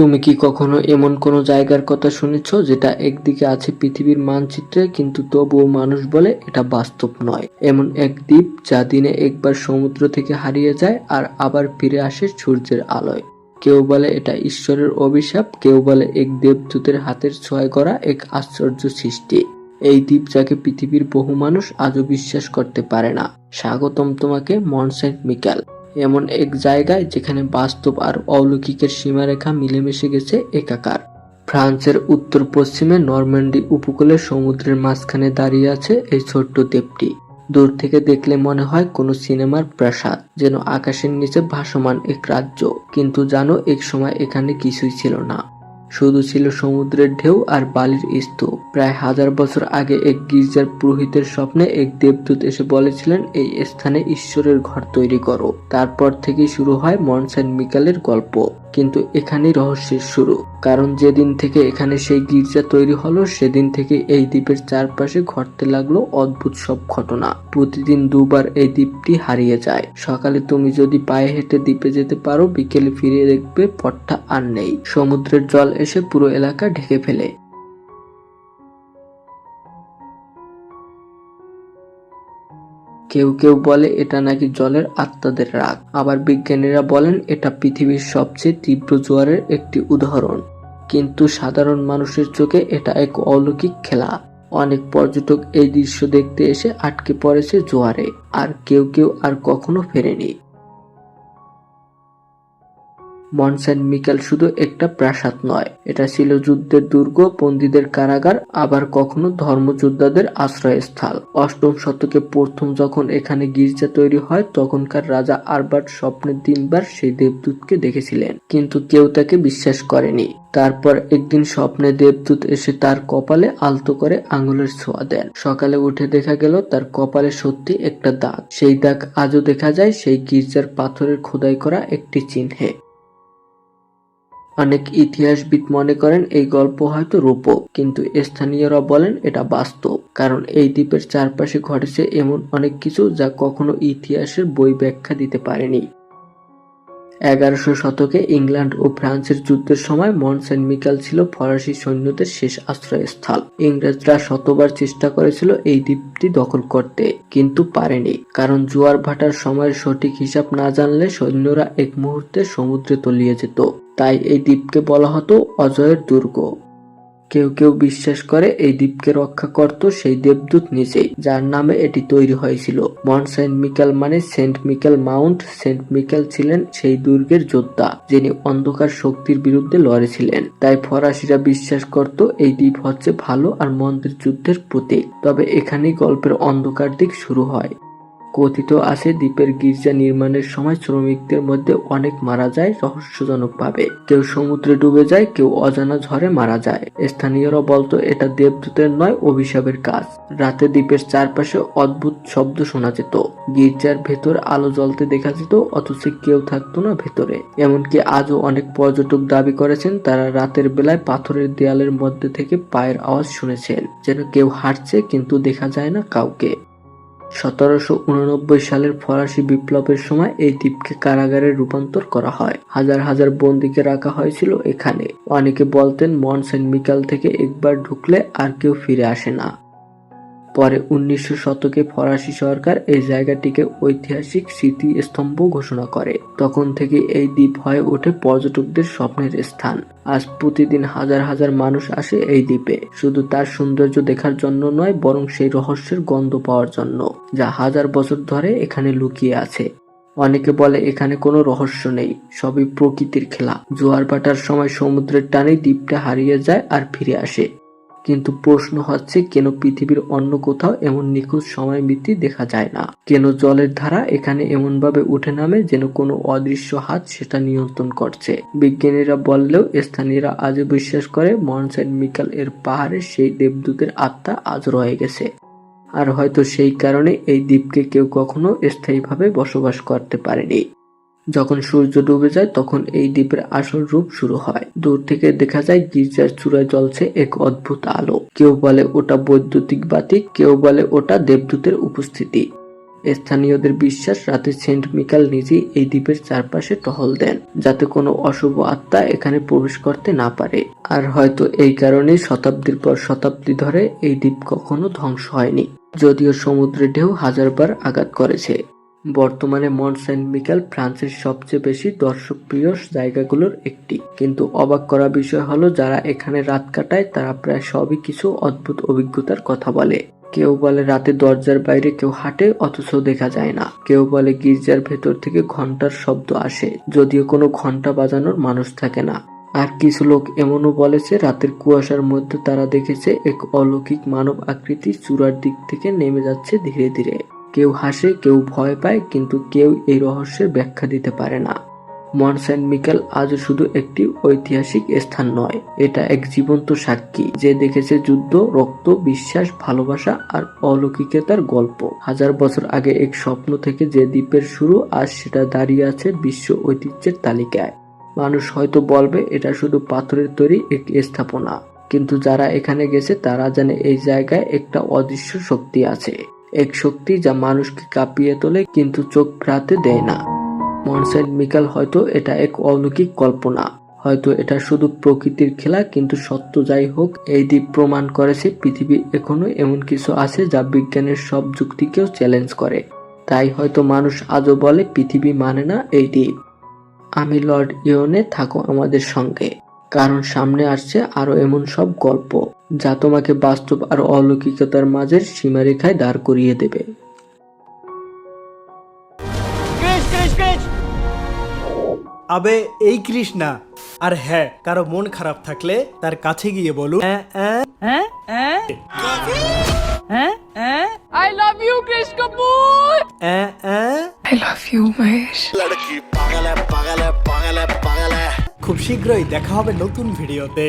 তুমি কি কখনো এমন কোনো জায়গার কথা শুনেছ যেটা একদিকে আছে পৃথিবীর মানচিত্রে, কিন্তু তবুও মানুষ বলে এটা বাস্তব নয়? এমন এক দ্বীপ যা দিনে একবার সমুদ্র থেকে হারিয়ে যায় আর আবার ফিরে আসে সূর্যের আলোয়। কেউ বলে এটা ঈশ্বরের অভিশাপ, কেউ বলে এক দেবদূতের হাতের ছোঁয়ায় করা এক আশ্চর্য সৃষ্টি। এই দ্বীপ যাকে পৃথিবীর বহু মানুষ আজও বিশ্বাস করতে পারে না। স্বাগতম তোমাকে, মনসেন্ট মিকাল। এমন এক জায়গায় যেখানে বাস্তব আর অলৌকিকের সীমারেখা মিলেমিশে গেছে একাকার। ফ্রান্সের উত্তর পশ্চিমে নরম্যান্ডি উপকূলে সমুদ্রের মাঝখানে দাঁড়িয়ে আছে এই ছোট্ট দ্বীপটি। দূর থেকে দেখলে মনে হয় কোনো সিনেমার প্রাসাদ, যেন আকাশের নিচে ভাসমান এক রাজ্য, কিন্তু জানো এক সময় এখানে কিছুই ছিল না। শুধু ছিল সমুদ্রের ঢেউ আর বালির স্তূপ। প্রায় হাজার বছর আগে এক গির্জার পুরোহিতের স্বপ্নে এক দেবদূত এসে বলেছিলেন, এই স্থানে ঈশ্বরের ঘর তৈরি করো। তারপর থেকেই শুরু হয় মনসেন্ট মিকালের গল্প। কিন্তু এখানেই রহস্যের শুরু। কারণ যেদিন থেকে এখানে সেই গির্জা তৈরি হলো, সেদিন থেকে এই দ্বীপের চারপাশে ঘটতে লাগল অদ্ভুত সব ঘটনা। প্রতিদিন দুবার এই দ্বীপটি হারিয়ে যায়। সকালে তুমি যদি পায়ে হেঁটে দ্বীপে যেতে পারো, বিকেলে ফিরে দেখবে পথটা আর নেই। সমুদ্রের জল এসে পুরো এলাকা ঢেকে ফেলে। কেউ কেউ বলে এটা নাকি জলের আত্মাদের রাগ। আবার বিজ্ঞানীরা বলেন এটা পৃথিবীর সবচেয়ে তীব্র জোয়ারের একটি উদাহরণ। কিন্তু সাধারণ মানুষের চোখে এটা এক অলৌকিক খেলা। অনেক পর্যটক এই দৃশ্য দেখতে এসে আটকে পড়েছে জোয়ারে, আর কেউ কেউ আর কখনো ফেরেনি। মনসেন্ট মিকেল শুধু একটা প্রাসাদ নয়, এটা ছিল যুদ্ধের দুর্গ, বন্দীদের কারাগার, আবার কখনো ধর্মযোদ্ধাদের আশ্রয়স্থল। অষ্টম শতকে প্রথম যখন এখানে গির্জা তৈরি হয়, তখনকার রাজা আরবার্ট স্বপ্নের দিনবার সেই দেবদূতকে দেখেছিলেন, কিন্তু কেউ তাকে বিশ্বাস করেনি। তারপর একদিন স্বপ্নে দেবদূত এসে তার কপালে আলতো করে আঙুলের ছোঁয়া দেন। সকালে উঠে দেখা গেল, তার কপালে সত্যি একটা দাগ। সেই দাগ আজও দেখা যায়, সেই গির্জার পাথরের খোদাই করা একটি চিহ্নে। অনেক ইতিহাসবিদ মনে করেন এই গল্প হয়তো রূপক, কিন্তু স্থানীয়রা বলেন এটা বাস্তব, কারণ এই দ্বীপের চারপাশে ঘটেছে এমন অনেক কিছু যা কখনো ইতিহাসের বই ব্যাখ্যা দিতে পারেনি। এগারোশো শতকে ইংল্যান্ড ও ফ্রান্সের যুদ্ধের সময় মনসেন্ট মিকাল ছিল ফরাসি সৈন্যদের শেষ আশ্রয়স্থল। ইংরেজরা শতবার চেষ্টা করেছিল এই দ্বীপটি দখল করতে, কিন্তু পারেনি, কারণ জোয়ার ভাটার সময়ের সঠিক হিসাব না জানলে সৈন্যরা এক মুহূর্তে সমুদ্রে তলিয়ে যেত। তাই এই দ্বীপকে বলা হতো অজয়ের দুর্গ। কেউ কেউ বিশ্বাস করে এই দ্বীপকে রক্ষা করত সেই দেবদূত নিজেই, যার নামে এটি তৈরি হয়েছিল। মন সেন্ট মিকেল মানে Saint Michael Mount, Saint Michael ছিলেন সেই দুর্গের যোদ্ধা, যিনি অন্ধকার শক্তির বিরুদ্ধে লড়েছিলেন। তাই ফরাসিরা বিশ্বাস করত এই দ্বীপ হচ্ছে ভালো আর মন্দের যুদ্ধের প্রতীক। তবে এখানেই গল্পের অন্ধকার দিক শুরু হয়। কথিত আছে, দ্বীপের গির্জা নির্মাণের সময় শ্রমিকদের মধ্যে অনেক মারা যায় রহস্যজনকভাবে কেউ সমুদ্রে ডুবে যায়, কেউ অজানা ঝড়ে মারা যায়। স্থানীয়রা বলতো, এটা দেবদূতের নয়, অভিশাপের কাজ। রাতে দ্বীপের চারপাশে অদ্ভুত শব্দ শোনা যেত। গির্জার ভেতর আলো জ্বলতে দেখা যেত, অথচ কেউ থাকতো না ভেতরে। এমনকি আজও অনেক পর্যটক দাবি করেছেন, তারা রাতের বেলায় পাথরের দেয়ালের মধ্যে থেকে পায়ের আওয়াজ শুনেছেন। যেন কেউ হাঁটছে, কিন্তু দেখা যায় না কাউকে। সতেরোশো উননব্বই সালের ফরাসি বিপ্লবের সময় এই দ্বীপকে কারাগারে রূপান্তর করা হয়। হাজার হাজার বন্দীকে রাখা হয়েছিল এখানে। অনেকে বলতেন মন সেন্ট মিকাল থেকে একবার ঢুকলে আর কেউ ফিরে আসে না। পরে উনিশশো শতকে ফরাসি সরকার এই জায়গাটিকে ঐতিহাসিক স্মৃতিস্তম্ভ ঘোষণা করে। তখন থেকে এই দ্বীপ হয়ে ওঠে পর্যটকদের স্বপ্নের স্থান। আজ প্রতিদিন হাজার হাজার মানুষ আসে এই দ্বীপে। শুধু তার সৌন্দর্য দেখার জন্য নয়, বরং সেই রহস্যের গন্ধ পাওয়ার জন্য, যা হাজার বছর ধরে এখানে লুকিয়ে আছে। অনেকে বলে এখানে কোনো রহস্য নেই, সবই প্রকৃতির খেলা। জোয়ার ভাটার সময় সমুদ্রের টানে দ্বীপটা হারিয়ে যায় আর ফিরে আসে। কিন্তু প্রশ্ন হচ্ছে, কেন পৃথিবীর অন্য কোথাও এমন নিখুঁত সময় মিতি দেখা যায় না? কেন জলের ধারা এখানে এমন ভাবে উঠে নামে যেন কোনো অদৃশ্য হাত সেটা নিয়ন্ত্রণ করছে? বিজ্ঞানীরা বললেও স্থানীয়রা আজও বিশ্বাস করে মনসেন্ট মিকাল এর পাহাড়ে সেই দেবদূতের আত্মা আজ রয়ে গেছে। আর হয়তো সেই কারণে এই দ্বীপকে কেউ কখনো স্থায়ীভাবে বসবাস করতে পারেনি। যখন সূর্য ডুবে যায়, তখন এই দ্বীপের আসল রূপ শুরু হয়। দূর থেকে দেখা যায়, গির্জার চূড়ায় জ্বলছে এক অদ্ভুত আলো। কেউ বলে ওটা বৈদ্যুতিক বাতি কেউ বলে ওটা দেবদূতের উপস্থিতি। স্থানীয়দের বিশ্বাস, রাতে সেন্ট মিকাল নিজেই এই দ্বীপের চারপাশে টহল দেন, যাতে কোনো অশুভ আত্মা এখানে প্রবেশ করতে না পারে। আর হয়তো এই কারণেই শতাব্দীর পর শতাব্দী ধরে এই দ্বীপ কখনো ধ্বংস হয়নি, যদিও সমুদ্রের ঢেউ হাজারবার আঘাত করেছে। বর্তমানে মন্ট সেন্ট মিকেল ফ্রান্সের সবচেয়ে বেশি দর্শকপ্রিয় জায়গাগুলোর একটি। কিন্তু অবাক করা বিষয় হলো, যারা এখানে রাত কাটায়, তারা প্রায় সবই কিছু অদ্ভুত অভিজ্ঞতার কথা বলে। কেউ বলে রাতে দরজার বাইরে কেউ হাঁটে, অথচ দেখা যায় না। কেউ বলে গির্জার ভেতর থেকে ঘণ্টার শব্দ আসে, যদিও কোনো ঘণ্টা বাজানোর মানুষ থাকে না। আর কিছু লোক এমনও বলেছে, রাতের কুয়াশার মধ্যে তারা দেখেছে, এক অলৌকিক মানব আকৃতি চূড়ার দিক থেকে নেমে যাচ্ছে ধীরে ধীরে। কেউ হাসে, কেউ ভয় পায়, কিন্তু কেউ এই রহস্যের ব্যাখ্যা দিতে পারে না। মন সেন্ট মিকেল আজও শুধু একটি ঐতিহাসিক স্থান নয়, এটা এক জীবন্ত সাক্ষী যে দেখেছে যুদ্ধ, রক্ত, বিশ্বাস, ভালোবাসা আর অলৌকিকতার গল্প। হাজার বছর আগে এক স্বপ্ন থেকে যে দ্বীপের শুরু আজ সেটা দাঁড়িয়ে আছে বিশ্ব ঐতিহ্যের তালিকায়। মানুষ হয়তো বলবে, এটা শুধু পাথরের তৈরি এক স্থাপনা। কিন্তু যারা এখানে গেছে, তারা জানে এই জায়গায় একটা অদৃশ্য শক্তি আছে। এক শক্তি যা মানুষকে কাঁপিয়ে তোলে কিন্তু চোখ ফেরাতে দেয় না। মনসেন্ট মিকাল হয়তো এটা এক অলৌকিক কল্পনা। হয়তো এটা শুধু প্রকৃতির খেলা, কিন্তু সত্য যাই হোক, এই দ্বীপ প্রমাণ করেছে পৃথিবী এখনও এমন কিছু আছে যা বিজ্ঞানের সব যুক্তিকেও চ্যালেঞ্জ করে। তাই হয়তো মানুষ আজও বলে পৃথিবী মানে না এই দ্বীপ। আমি লর্ড ইয়নে থাকো আমাদের সঙ্গে। কারণ সামনে আসছে আরও এমন সব গল্প যা তোমাকে বাস্তব আর অলৌকিকতার মাঝের সীমারেখায় দাঁড় করিয়ে দেবে আবে এই কৃষ্ণা আর হ্যাঁ কারও মন খারাপ থাকলে তার কাছে গিয়ে বলু "অ্যাঁ, অ্যাঁ, I love you, Krish Kapoor! Uh, uh." I love you, Mahesh. খুব শীঘ্রই দেখা হবে নতুন ভিডিওতে।